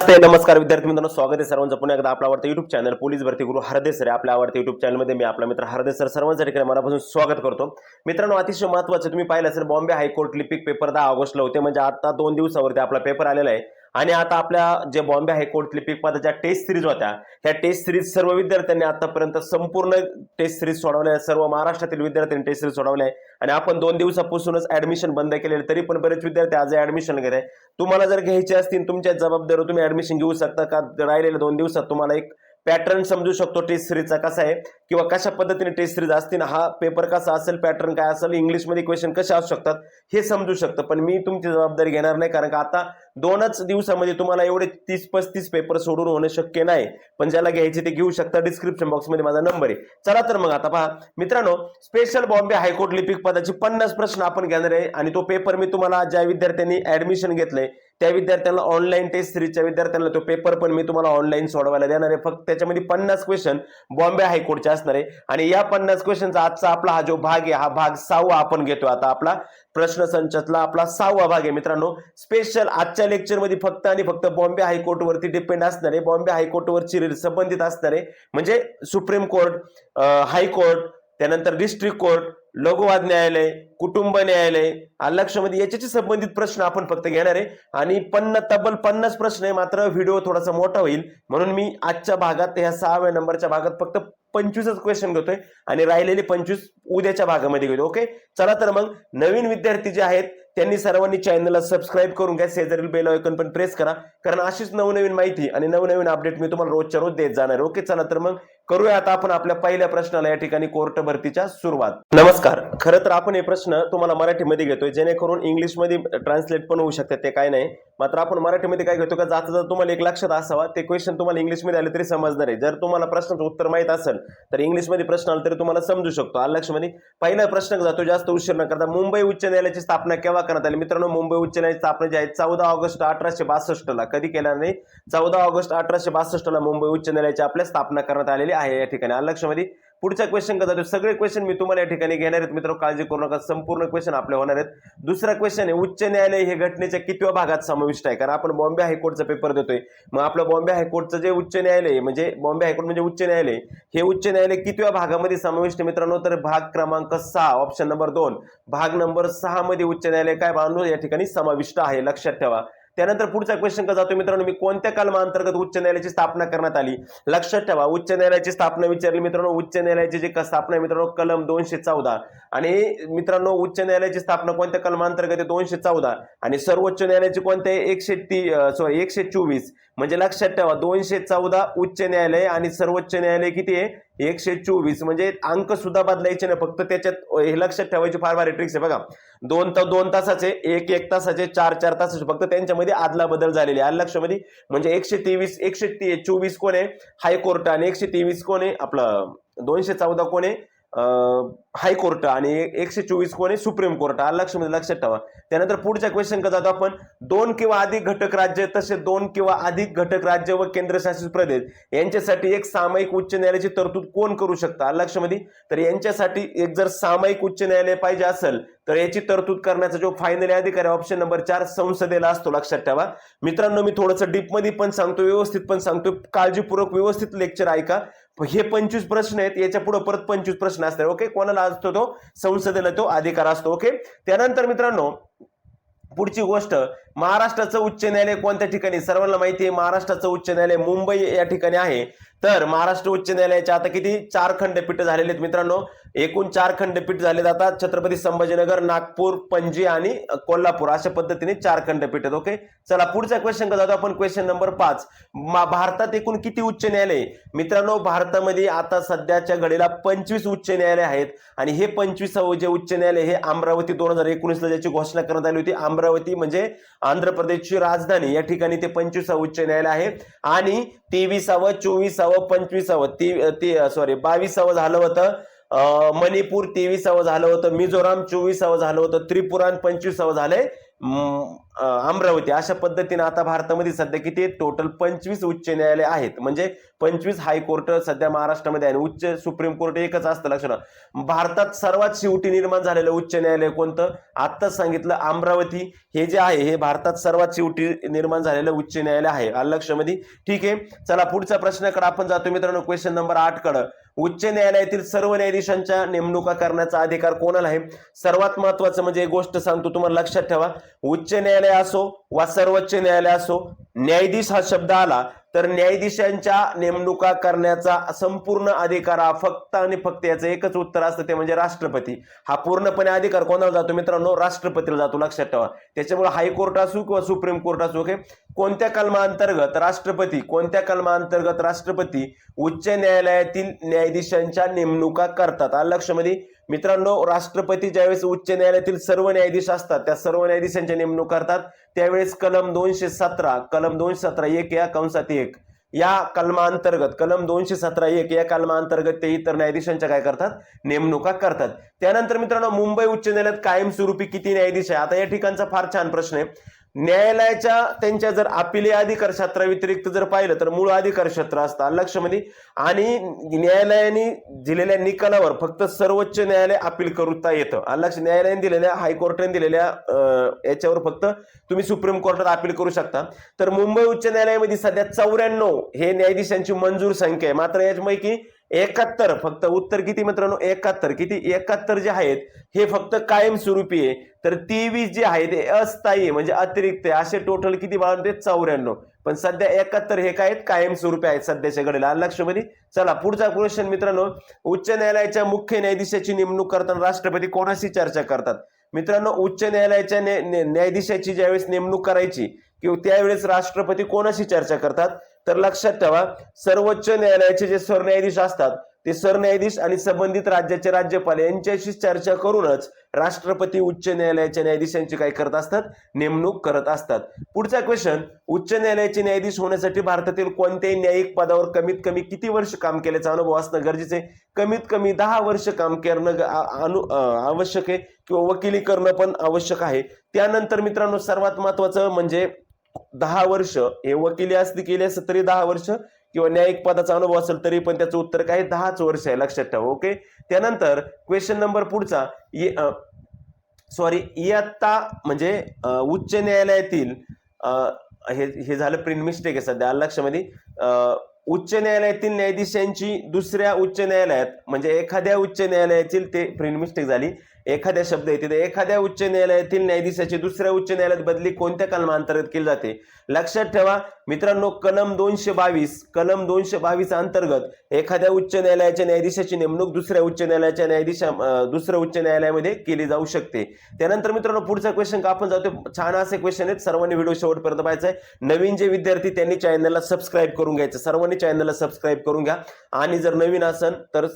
नमस्ते नमस्कार विद्यार्थी मित्रांनो स्वागत आहे सर्वांचं. पुन्हा एकदा आपला आवडतं युट्यूब चॅनल पोलीस भरती गुरु हरदे सर आपल्या आवडतं युट्यूब चॅनलमध्ये मी आपला मित्र हरदे सर सर्वांसाठी ठिकाणी मनापासून स्वागत करतो. मित्रांनो अतिशय महत्त्वाचं तुम्ही पाहिलं असेल बॉम्बे हायकोर्ट लिपिक पेपर दहा ऑगस्टला होते. म्हणजे आता दोन दिवसावरती आपला पेपर आलेला आहे. आणि आता आपल्या जे बॉम्बे हायकोर्ट लिपिक पदाच्या टेस्ट सिरीज होत्या ह्या टेस्ट सिरीज सर्व विद्यार्थ्यांनी आतापर्यंत संपूर्ण टेस्ट सिरीज सोडवल्या सर्व महाराष्ट्रातील विद्यार्थ्यांनी टेस्ट सिरीज सोडवल्या आहे. आणि आपण दोन दिवसापासूनच ऍडमिशन बंद केलेले तरी पण बरेच विद्यार्थी आज ऍडमिशन घेत आहे तुम्हाला जर घ्यायचे असतील तुमच्या जबाबदारीवर तुम्ही ऍडमिशन घेऊ शकता का? राहिलेल्या दोन दिवसात तुम्हाला एक पॅटर्न समजू शकतो टेस्ट सिरीजचा कसा आहे किंवा कशा पद्धतीने टेस्ट सिरीज असतील हा पेपर कसा असेल पॅटर्न काय असेल इंग्लिशमध्ये क्वेश्चन कसे असू शकतात हे समजू शकतं. पण मी तुमची जबाबदारी घेणार नाही कारण का आता दोनच दिवसामध्ये तुम्हाला एवढे तीस पस्तीस पेपर सोडून होणं शक्य नाही. पण ज्याला घ्यायचे ते घेऊ शकता. डिस्क्रिप्शन बॉक्समध्ये माझा नंबर आहे. चला तर मग आता पहा. मित्रांनो स्पेशल बॉम्बे हायकोर्ट लिपिक पदाचे पन्नास प्रश्न आपण घेणार आहे आणि तो पेपर मी तुम्हाला ज्या विद्यार्थ्यांनी ऍडमिशन घेतलंय त्या विद्यार्थ्यांना ऑनलाईन टेस्ट सिरीजच्या विद्यार्थ्यांना तो पेपर पण मी तुम्हाला ऑनलाईन सोडवायला देणार आहे. फक्त त्याच्यामध्ये पन्नास क्वेश्चन बॉम्बे हायकोर्टचे असणार आहे. आणि या पन्नास क्वेश्चनचा आजचा आपला हा जो भाग आहे हा भाग सहावा आपण घेतो आता आपला प्रश्न संचातला आपला सहावा भाग आहे मित्रांनो. स्पेशल आजच्या लेक्चरमध्ये फक्त आणि फक्त बॉम्बे हायकोर्टवरती डिपेंड असणार आहे. बॉम्बे हायकोर्टवरची संबंधित असणार आहे. म्हणजे सुप्रीम कोर्ट हायकोर्ट त्यानंतर डिस्ट्रिक्ट कोर्ट लघुवाद न्यायालय कुटुंब न्यायालय लक्षमध्ये याच्याशी संबंधित प्रश्न आपण फक्त घेणार आहे. आणि पन्नास तब्बल पन्नास प्रश्न आहे मात्र व्हिडिओ थोडासा मोठा होईल. म्हणून मी आजच्या भागात ह्या सहाव्या नंबरच्या भागात फक्त पंचवीसच क्वेश्चन घेतोय आणि राहिलेले पंचवीस उद्याच्या भागामध्ये घेतो ओके चला तर मग नवीन विद्यार्थी जे आहेत त्यांनी सर्वांनी चॅनलला सबस्क्राईब करून घ्या. शेजारील बेल आयकॉन पण प्रेस करा. कारण अशीच नवनवीन माहिती आणि नवनवीन अपडेट मी तुम्हाला रोजच्या रोज देत जाणार ओके चला तर मग करूया आता आपण आपल्या पहिल्या प्रश्नाला या ठिकाणी कोर्ट भरतीच्या सुरुवात. नमस्कार. खरं तर आपण हे प्रश्न तुम्हाला मराठीमध्ये घेतोय जेणेकरून इंग्लिशमध्ये ट्रान्सलेट पण होऊ शकतात ते काय नाही. मात्र आपण मराठीमध्ये काय घेतो का? जाता जाता तुम्हाला एक लक्षात असावा ते क्वेश्चन तुम्हाला इंग्लिशमध्ये आले तरी समजणार आहे. जर तुम्हाला प्रश्नाचं उत्तर माहीत असेल तर इंग्लिशमध्ये प्रश्न आला तरी तुम्हाला समजू शकतो. आलक्षमध्ये म्हणजे? पहिला प्रश्न जातो जास्त उशीर न करता मुंबई उच्च न्यायालयाची स्थापना केव्हा करण्यात आली? मित्रांनो मुंबई उच्च न्यायालयाची स्थापना जी आहे चौदा ऑगस्ट अठराशे बासष्ट ला कधी केल्या नाही? चौदा ऑगस्ट अठराशे बासष्ट ला मुंबई उच्च न्यायालयाची आपल्या स्थापना करण्यात आलेली आहे या ठिकाणी. आलक्षमध्ये पुढचा क्वेश्चन का सगळे क्वेश्चन मी तुम्हाला या ठिकाणी घेणार आहेत. मित्र काळजी करू नका. संपूर्ण क्वेश्चन आपले होणार आहेत. दुसरा क्वेश्चन आहे उच्च न्यायालय हे घटनेच्या कितव्या भागात समाविष्ट आहे? कारण आपण बॉम्बे हायकोर्टचा पेपर देतोय. मग आपलं बॉम्बे हायकोर्टचं जे उच्च न्यायालय म्हणजे बॉम्बे हायकोर्ट म्हणजे उच्च न्यायालय हे उच्च न्यायालय कितव्या भागामध्ये समाविष्ट आहे? मित्रांनो तर भाग क्रमांक सहा ऑप्शन नंबर दोन. भाग नंबर सहा मध्ये उच्च न्यायालय काय बांधून या ठिकाणी समाविष्ट आहे? लक्षात ठेवा. त्यानंतर पुढचा क्वेश्चन का जातो मित्रांनो? मी कोणत्या कलमांतर्गत उच्च न्यायालयाची स्थापना करण्यात आली? लक्षात ठेवा उच्च न्यायालयाची स्थापना विचारली मित्रांनो. उच्च न्यायालयाची जी स्थापना मित्रांनो कलम दोनशे चौदा. आणि मित्रांनो उच्च न्यायालयाची स्थापना कोणत्या कलमांतर्गत आहे? दोनशे चौदा. आणि सर्वोच्च न्यायालयाची कोणत्या एकशे ती सॉरी एकशे चोवीस. म्हणजे लक्षात ठेवा दोनशे चौदा उच्च न्यायालय आणि सर्वोच्च न्यायालय किती आहे? एकशे चोवीस. म्हणजे अंक सुद्धा बदलायचे नाही फक्त त्याच्यात हे लक्षात ठेवायची फार भारी ट्रिक्स आहे बघा. दोन तर दोन तासाचे एक एक तासाचे चार चार तासाचे फक्त त्यांच्यामध्ये आदला बदल झालेले आहे. लक्षामध्ये म्हणजे एकशे तेवीस एकशे ते- चोवीस कोण आहे? हायकोर्ट आणि एकशे तेवीस कोण आहे? आपलं दोनशे चौदा कोण आहे? हायकोर्ट आणि एकशे चोवीस कोण आहे सुप्रीम कोर्ट आलं म्हणजे लक्षात ठेवा. त्यानंतर पुढच्या क्वेश्चन का जातो आपण. दोन किंवा अधिक घटक राज्य तसे दोन किंवा अधिक घटक राज्य व केंद्रशासित प्रदेश यांच्यासाठी एक सामायिक उच्च न्यायालयाची तरतूद कोण करू शकता? लक्षमध्ये तर यांच्यासाठी एक जर सामायिक उच्च न्यायालय पाहिजे असेल तर याची तरतूद करण्याचा जो फायनली अधिकार आहे ऑप्शन नंबर चार संसदेला असतो लक्षात ठेवा. मित्रांनो मी थोडंसं डीपमध्ये पण सांगतो व्यवस्थित पण सांगतो काळजीपूर्वक व्यवस्थित लेक्चर ऐका. हे पंचवीस प्रश्न आहेत याच्यापुढे परत पंचवीस प्रश्न असतात. ओके कोणाला असतो तो? संसदेला तो अधिकार असतो. ओके त्यानंतर मित्रांनो पुढची गोष्ट महाराष्ट्राचं उच्च न्यायालय कोणत्या ठिकाणी? सर्वांना माहिती आहे महाराष्ट्राचं उच्च न्यायालय मुंबई या ठिकाणी आहे. तर महाराष्ट्र उच्च न्यायालयाचे आता किती? चार खंडपीठ झालेले आहेत मित्रांनो. एकूण चार खंडपीठ झाले जातात छत्रपती संभाजीनगर नागपूर पणजी आणि कोल्हापूर. अशा पद्धतीने चार खंडपीठ आहेत ओके? चला पुढचा क्वेश्चन जातो आपण क्वेश्चन नंबर पाच. भारतात एकूण किती उच्च न्यायालय मित्रांनो भारतामध्ये आता सध्याच्या घडीला पंचवीस उच्च न्यायालय आहेत आणि हे पंचवीस जे उच्च न्यायालय हे अमरावती दोन हजार एकोणीसला ज्याची घोषणा करण्यात आली होती अमरावती म्हणजे आंध्र प्रदेशची राजधानी या ठिकाणी ते पंचवीसावं उच्च न्यायालय आहे. आणि तेविसावं चोवीसावं पंचवीसावं ती ती सॉरी बावीसावं झालं होतं मणिपूर तेवीसावं झालं होतं मिझोराम चोवीसावं झालं होतं त्रिपुरा पंचवीसावं झालंय. अमरावती अशा पद्धतीने आता भारतामध्ये सध्या किती टोटल पंचवीस उच्च न्यायालय आहेत. म्हणजे पंचवीस हायकोर्ट सध्या महाराष्ट्रामध्ये आहे उच्च सुप्रीम कोर्ट एकच असतं लक्षात भारतात सर्वात शेवटी निर्माण झालेलं उच्च न्यायालय कोणतं? आत्ताच सांगितलं अमरावती. हे जे आहे हे भारतात सर्वात शेवटी निर्माण झालेलं उच्च न्यायालय आहे. आलं लक्षामध्ये ठीक आहे. चला पुढच्या प्रश्नाकडे आपण जातो. मित्रांनो क्वेश्चन नंबर आठकडे उच्च न्यायालयातील सर्व न्यायाधीशांच्या नेमणुका करण्याचा अधिकार कोणाला आहे? सर्वात महत्वाचं म्हणजे एक गोष्ट सांगतो. तुम्हाला लक्षात ठेवा. उच्च न्यायालय असो वा सर्वोच्च न्यायालय असो न्यायाधीश हा शब्द आला तर न्यायाधीशांच्या नेमणुका करण्याचा संपूर्ण अधिकार हा फक्त आणि फक्त याचं एकच उत्तर असतं ते म्हणजे राष्ट्रपती. हा पूर्णपणे अधिकार कोणाला जातो मित्रांनो? राष्ट्रपतीला जातो लक्षात ठेवा. त्याच्यामुळे हायकोर्ट असो किंवा सुप्रीम कोर्ट असो ओके? कोणत्या कलमांतर्गत राष्ट्रपती कोणत्या कलमांतर्गत राष्ट्रपती उच्च न्यायालयातील न्यायाधीशांच्या नेमणुका करतात? आलं मित्रांनो राष्ट्रपती ज्यावेळेस उच्च न्यायालयातील सर्व न्यायाधीश असतात त्या सर्व न्यायाधीशांच्या नेमणूक करतात. त्यावेळेस कलम दोनशे सतरा कलम दोनशे सतरा एक या कंसात एक. या कलमांतर्गत कलम दोनशे सतरा एक या कलमांतर्गत ते इतर न्यायाधीशांच्या काय करतात? नेमणुका करतात. त्यानंतर मित्रांनो मुंबई उच्च न्यायालयात कायमस्वरूपी किती न्यायाधीश आहे आता या ठिकाणचा फार छान प्रश्न आहे. न्यायालयाच्या त्यांच्या जर अपिले अधिकार क्षेत्राव्यतिरिक्त जर पाहिलं तर मूळ अधिकार क्षेत्र असतं. लक्षमध्ये म्हणजे, आणि न्यायालयाने दिलेल्या निकालावर फक्त सर्वोच्च न्यायालय अपील करता येतं. लक्ष न्यायालयाने दिलेल्या हायकोर्टाने दिलेल्या याच्यावर फक्त तुम्ही सुप्रीम कोर्टात अपील करू शकता. तर मुंबई उच्च न्यायालयामध्ये सध्या चौऱ्याण्णव हे न्यायाधीशांची मंजूर संख्या आहे. मात्र याच्यापैकी एकाहत्तर फक्त उत्तर किती मित्रांनो? एकाहत्तर. किती? एकाहत्तर जे आहेत हे फक्त कायमस्वरूपी आहे. तर तेवीस जे आहे ते अस्थायी आहे, म्हणजे अतिरिक्त आहे. असे टोटल किती? बाळते चौऱ्याण्णव. पण सध्या एकाहत्तर हे काय आहेत? कायमस्वरूपी आहेत सध्याच्या घडीला. लक्षमध्ये म्हणजे, चला पुढचा क्वेश्चन मित्रांनो. उच्च न्यायालयाच्या मुख्य न्यायाधीशाची नेमणूक करताना राष्ट्रपती कोणाशी चर्चा करतात? मित्रांनो उच्च न्यायालयाच्या न्या- न्यायाधीशाची ज्यावेळेस नेमणूक करायची किंवा त्यावेळेस राष्ट्रपती कोणाशी चर्चा करतात? तर लक्षात ठेवा सर्वोच्च न्यायालयाचे जे सरन्यायाधीश असतात ते सरन्यायाधीश आणि संबंधित राज्याचे राज्यपाल यांच्याशी चर्चा करूनच राष्ट्रपती उच्च न्यायालयाच्या न्यायाधीशांची काय करत असतात? नेमणूक करत असतात. पुढचा क्वेश्चन उच्च न्यायालयाचे न्यायाधीश होण्यासाठी भारतातील कोणत्याही न्यायिक पदावर कमीत कमी किती वर्ष काम केल्याचा अनुभव असणं गरजेचं आहे? कमीत कमी दहा वर्ष काम करणं अनु आवश्यक आहे किंवा वकिली करणं पण आवश्यक आहे. त्यानंतर मित्रांनो सर्वात महत्वाचं म्हणजे दहा वर्ष हे वकिली असली केली असं तरी दहा वर्ष किंवा न्यायिक पदाचा अनुभव असेल तरी पण त्याचं उत्तर काय? दहाच वर्ष आहे लक्षात ठेवा ओके त्यानंतर क्वेश्चन नंबर पुढचा सॉरी इयत्ता म्हणजे उच्च न्यायालयातील हे हे झालं प्रिंट मिस्टेक आहे सध्या लक्षामध्ये. उच्च न्यायालयातील न्यायाधीशांची दुसऱ्या उच्च न्यायालयात म्हणजे एखाद्या उच्च न्यायालयातील ते प्रिंट मिस्टेक झाली. एखाद्या शब्द येते एखाद्या उच्च न्यायालयातील न्यायाधीशाची दुसऱ्या उच्च न्यायालयात बदली कोणत्या कलमांतर्गत केली जाते? लक्षात ठेवा मित्रांनो कलम दोनशे बावीस कलम दोनशे बावीस अंतर्गत एखाद्या उच्च न्यायालयाच्या न्यायाधीशाची नेमणूक दुसऱ्या उच्च न्यायालयाच्या न्यायाधीशा दुसऱ्या उच्च न्यायालयामध्ये केली जाऊ शकते. त्यानंतर मित्रांनो पुढचा क्वेश्चन का आपण जातो छान असे क्वेश्चन आहेत. सर्वांनी व्हिडिओ शेवटपर्यंत पाहायचा आहे. नवीन जे विद्यार्थी त्यांनी चॅनलला सबस्क्राईब करून घ्यायचं सर्वांनी चॅनलला सबस्क्राईब करून घ्या. आणि जर नवीन असेल तर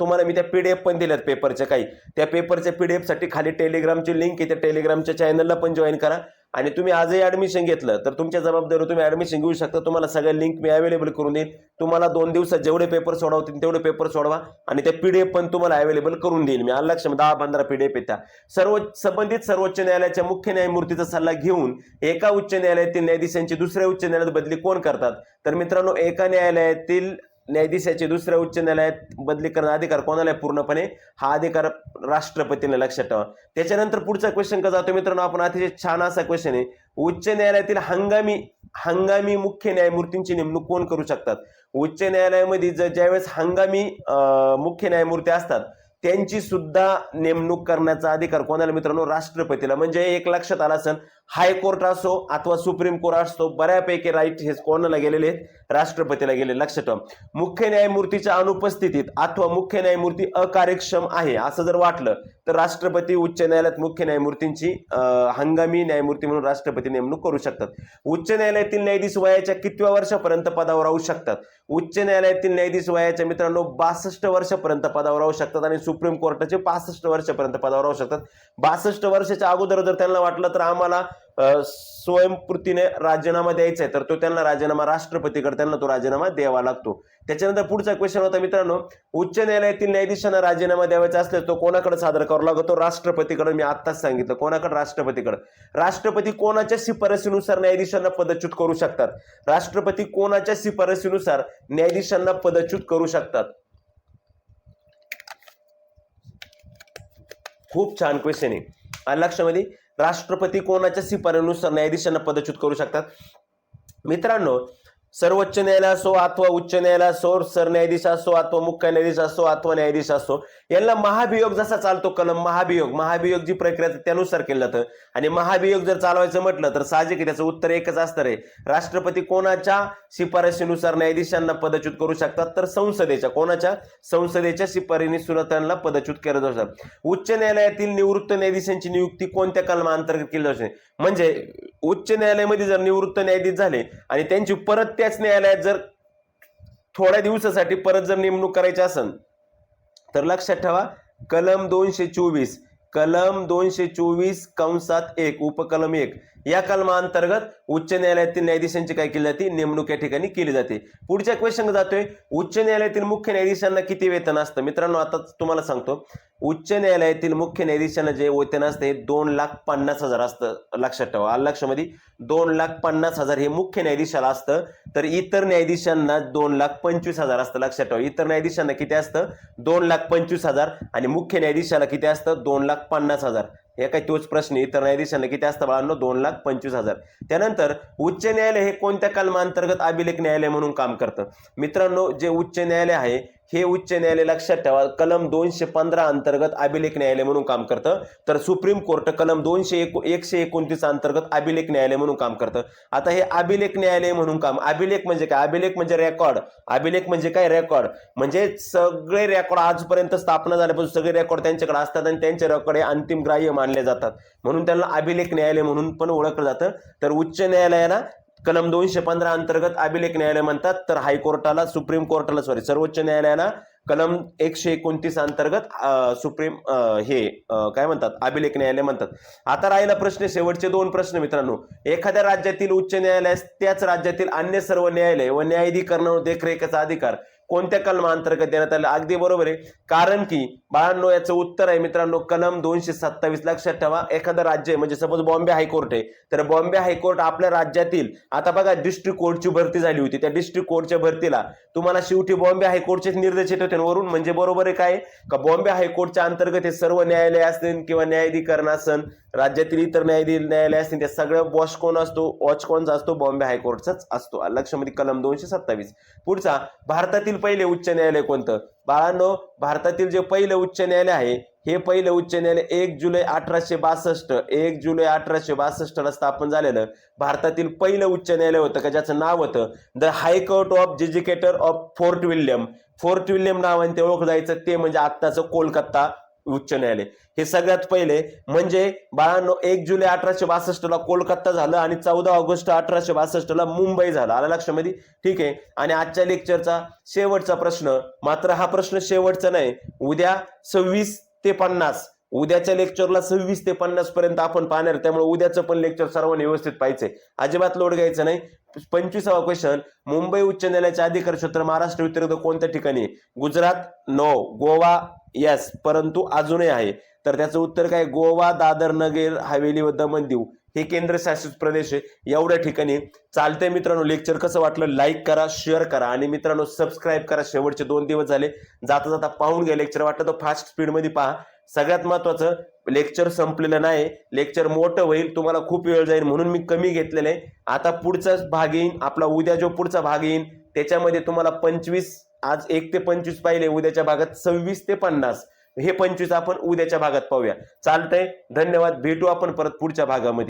तुम्हाला मी त्या पीडीएफ पण दिल्यात पेपरच्या काही. त्या पेपर पेपरच्या डी एफसाठी खाली टेलिग्रामची लिंक आहे त्या टेलिग्रामच्या चॅनलला पण जॉईन करा. आणि तुम्ही आजही ऍडमिशन घेतलं तर तुमच्या जबाबदारीवर तुम्ही ऍडमिशन घेऊ शकता. तुम्हाला सगळ्या लिंक मी अवेलेबल करून देईन. तुम्हाला दोन दिवसात जेवढे पेपर सोडवतील तेवढे पेपर सोडवा. आणि त्या एफ पण तुम्हाला अवेलेबल करून देईन. मी आलं दहा पंधरा पी डी एफ येत्या सर्व संबंधित सर्वोच्च न्यायालयाच्या मुख्य न्यायमूर्तीचा सल्ला घेऊन एका उच्च न्यायालयातील न्यायाधीशांची दुसऱ्या उच्च न्यायालयात बदली कोण करतात? तर मित्रांनो एका न्यायालयातील न्यायाधीशाची दुसऱ्या उच्च न्यायालयात बदली करण्याचा अधिकार कोणाला आहे पूर्णपणे हा अधिकार राष्ट्रपतीने लक्षात ठेवा. त्याच्यानंतर पुढचा क्वेश्चन का जातो मित्रांनो? आपण अतिशय छान असा क्वेश्चन आहे. उच्च न्यायालयातील हंगामी हंगामी मुख्य न्यायमूर्तींची नेमणूक कोण करू शकतात? उच्च न्यायालयामध्ये जर ज्यावेळेस हंगामी मुख्य न्यायमूर्ती असतात त्यांची सुद्धा नेमणूक करण्याचा अधिकार कोणाला मित्रांनो? राष्ट्रपतीला. म्हणजे एक लक्षात आला असेल हायकोर्ट असो अथवा सुप्रीम कोर्ट असतो बऱ्यापैकी राईट हे कोणाला गेलेले आहेत? राष्ट्रपतीला गेले. लक्षात ठेवा. मुख्य न्यायमूर्तीच्या अनुपस्थितीत अथवा मुख्य न्यायमूर्ती अकार्यक्षम आहे असं जर वाटलं तर राष्ट्रपती उच्च न्यायालयात मुख्य न्यायमूर्तींची हंगामी न्यायमूर्ती म्हणून राष्ट्रपती नेमणूक करू शकतात. उच्च न्यायालयातील न्यायाधीश वयाच्या कितव्या वर्षापर्यंत पदावर राहू शकतात? उच्च न्यायालयातील न्यायाधीश वयाच्या मित्रांनो बासष्ट वर्षापर्यंत पदावर राहू शकतात आणि सुप्रीम कोर्टाचे पासष्ट वर्षापर्यंत पदावर राहू शकतात. बासष्ट वर्षाच्या अगोदर जर त्यांना वाटलं तर आम्हाला अं, स्वयंपूर्तीने राजीनामा द्यायचा आहे तर तो त्यांना राजीनामा राष्ट्रपतीकडे त्यांना तो राजीनामा द्यावा लागतो. त्याच्यानंतर पुढचा क्वेश्चन होता मित्रांनो उच्च न्यायालयातील न्यायाधीशांना राजीनामा द्यावायचा असल्यास तो कोणाकडे सादर करावा लागतो? राष्ट्रपतीकडे मी आत्ताच सांगितलं कोणाकडे? राष्ट्रपतीकडे. राष्ट्रपती कोणाच्या शिफारसीनुसार न्यायाधीशांना पदच्युत करू शकतात? राष्ट्रपती कोणाच्या शिफारसीनुसार न्यायाधीशांना पदच्युत करू शकतात? खूप छान क्वेश्चन आहे. आणि लक्षामध्ये राष्ट्रपती कोणाच्या शिफारसीनुसार न्यायाधीशांना पदच्युत करू शकतात? मित्रांनो सर्वोच्च न्यायालय असो अथवा उच्च न्यायालय असो सरन्यायाधीश असो अथवा मुख्य न्यायाधीश असो अथवा न्यायाधीश असो यांना महाभियोग जसा चालतो कलम महाभियोग महाभियोग जी प्रक्रिया त्यानुसार केलं जातं. आणि महाभियोग जर चालवायचं म्हटलं तर साहजिक त्याचं उत्तर एकच असतं रे. राष्ट्रपती कोणाच्या शिफारशीनुसार न्यायाधीशांना पदच्युत करू शकतात? तर संसदेच्या. कोणाच्या? संसदेच्या शिफारीनुसार त्यांना पदच्युत केलं जाऊ शकतात उच्च न्यायालयातील निवृत्त न्यायाधीशांची नियुक्ती कोणत्या कलमांतर्गत केली जाऊ शकते? म्हणजे उच्च न्यायालयामध्ये जर निवृत्त न्यायाधीश झाले आणि त्यांची परत त्या त्याच न्यायालयात जर थोड्या दिवसासाठी परत जर नेमणूक करायची असेल तर लक्षात ठेवा कलम दोनशे चोवीस कलम दोनशे चोवीस कंसात एक उपकलम एक. या कलमाअंतर्गत उच्च न्यायालयातील न्यायाधीशांची काय केली जाते? नेमणूक या ठिकाणी केली जाते. पुढच्या क्वेश्चन जातोय. उच्च न्यायालयातील मुख्य न्यायाधीशांना किती वेतन असतं? मित्रांनो आता तुम्हाला सांगतो. उच्च न्यायालयातील मुख्य न्यायाधीशांना जे वेतन असते दोन लाख पन्नास हजार असतं. लक्षात ठेवा. आलं दोन लाख पन्नास हजार हे मुख्य न्यायाधीशाला असतं. तर इतर न्यायाधीशांना दोन लाख पंचवीस हजार असतं. लक्षात ठेवा. इतर न्यायाधीशांना किती असतं? दोन लाख पंचवीस हजार. आणि मुख्य न्यायाधीशाला किती असतं? दोन लाख पन्नास हजार. हे काही तोच प्रश्न इतर न्यायाधीशांना किती असतं बाळांनो? दोन लाख पंचवीस हजार. त्यानंतर उच्च न्यायालय हे कोणत्या कलमांतर्गत अभिलेख न्यायालय म्हणून काम करतं? मित्रांनो जे उच्च न्यायालय आहे हे उच्च न्यायालय लक्षात ठेवा कलम दोनशे पंधरा अंतर्गत अभिलेख न्यायालय म्हणून काम करतं. तर सुप्रीम कोर्ट कलम दोनशे एक एकशे एकोणतीस अंतर्गत अभिलेख न्यायालय म्हणून काम करतं. आता हे अभिलेख न्यायालय म्हणून काम अभिलेख म्हणजे काय? अभिलेख म्हणजे रेकॉर्ड अभिलेख म्हणजे काय? रेकॉर्ड म्हणजे सगळे रेकॉर्ड आजपर्यंत स्थापना झाल्यापासून सगळे रेकॉर्ड त्यांच्याकडे असतात आणि त्यांचे रेकॉर्ड हे अंतिम ग्राह्य मानले जातात. म्हणून त्यांना अभिलेख न्यायालय म्हणून पण ओळखलं जातं. तर उच्च न्यायालयाला कलम दोनशे पंधरा अंतर्गत अभिलेख न्यायालय म्हणतात तर हायकोर्टाला सुप्रीम कोर्टाला सॉरी सर्वोच्च न्यायालयाला कलम एकशे एकोणतीस अंतर्गत सुप्रीम हे काय म्हणतात अभिलेख न्यायालय म्हणतात. आता राहिला प्रश्न शेवटचे दोन प्रश्न मित्रांनो. एखाद्या राज्यातील उच्च न्यायालयास त्याच राज्यातील अन्य सर्व न्यायालय व न्यायाधिकरणावर देखरेखीचा अधिकार कोणत्या कलमांतर्गत देण्यात आलं? अगदी बरोबर आहे. कारण की बाळांनो याचं उत्तर आहे मित्रांनो कलम दोनशे सत्तावीस. लक्षात ठेवा एखादं राज्य आहे म्हणजे सपोज बॉम्बे हायकोर्ट आहे. तर बॉम्बे हायकोर्ट आपल्या राज्यातील आता बघा डिस्ट्रिक्ट कोर्टची भरती झाली होती. त्या डिस्ट्रिक्ट कोर्टच्या भरतीला तुम्हाला शेवटी बॉम्बे हायकोर्टचेच निर्देश येत होते वरून? म्हणजे बरोबर आहे काय? का बॉम्बे हायकोर्टच्या अंतर्गत हे सर्व न्यायालय असतील किंवा न्यायाधिकरण असन राज्यातील इतर न्यायाधीश न्यायालय असतील त्या सगळं बॉस कोण असतो? वॉच कोणचा असतो? बॉम्बे हायकोर्टचाच असतो. लक्षामध्ये कलम दोनशे सत्तावीस. पुढचा भारतातील पहिले उच्च न्यायालय कोणतं? बाळांनो भारतातील जे पहिलं उच्च न्यायालय आहे हे पहिलं उच्च न्यायालय एक जुलै अठराशे बासष्ट एक जुलै अठराशे बासष्टला स्थापन झालेलं भारतातील पहिलं उच्च न्यायालय होतं का? ज्याचं नाव होतं the high court of judicature of fort William fort William नावाने ते ओळखलं जायचं ते म्हणजे आत्ताचं कोलकाता. उच्च न्यायालय. हे सगळ्यात पहिले म्हणजे बाळांनो एक जुलै अठराशे बासष्टला कोलकाता झालं आणि चौदा ऑगस्ट अठराशे बासष्टला मुंबई झालं. आलं लक्षामध्ये ठीक आहे. आणि आजच्या लेक्चरचा शेवटचा प्रश्न मात्र हा प्रश्न शेवटचा नाही उद्या सव्वीस ते पन्नास. उद्याच्या लेक्चरला सव्वीस ते पन्नास पर्यंत आपण पाहणार त्यामुळे उद्याचं पण लेक्चर सर्वांनी व्यवस्थित पाहिजे अजिबात लोड घ्यायचं नाही. पंचवीसावा क्वेश्चन मुंबई उच्च न्यायालयाचे अधिकार क्षेत्र महाराष्ट्र व्यतिरिक्त कोणत्या ठिकाणी? गुजरात नो गोवा यस परंतु अजूनही आहे. तर त्याचं उत्तर काय? गोवा दादर नगर हवेली व दमन दीव हे केंद्रशासित प्रदेश आहे. एवढ्या ठिकाणी चालतंय मित्रांनो लेक्चर कसं वाटलं? लाईक करा शेअर करा. आणि मित्रांनो सबस्क्राईब करा. शेवटचे दोन दिवस झाले. जाता जाता पाहून घ्या लेक्चर वाटलं तर फास्ट स्पीडमध्ये पहा. सगळ्यात महत्वाचं लेक्चर संपलेलं नाही लेक्चर मोठं होईल तुम्हाला खूप वेळ जाईल म्हणून मी कमी घेतलेलं आहे. आता पुढचा भाग येईन आपला उद्या जो पुढचा भाग येईन त्याच्यामध्ये तुम्हाला पंचवीस आज एक ते पंचवीस पाहिले उद्याच्या भागात सव्वीस ते पन्नास. हे पंचवीस आपण उद्याच्या भागात पाहूया. चालतंय धन्यवाद भेटू आपण परत पुढच्या भागामध्ये.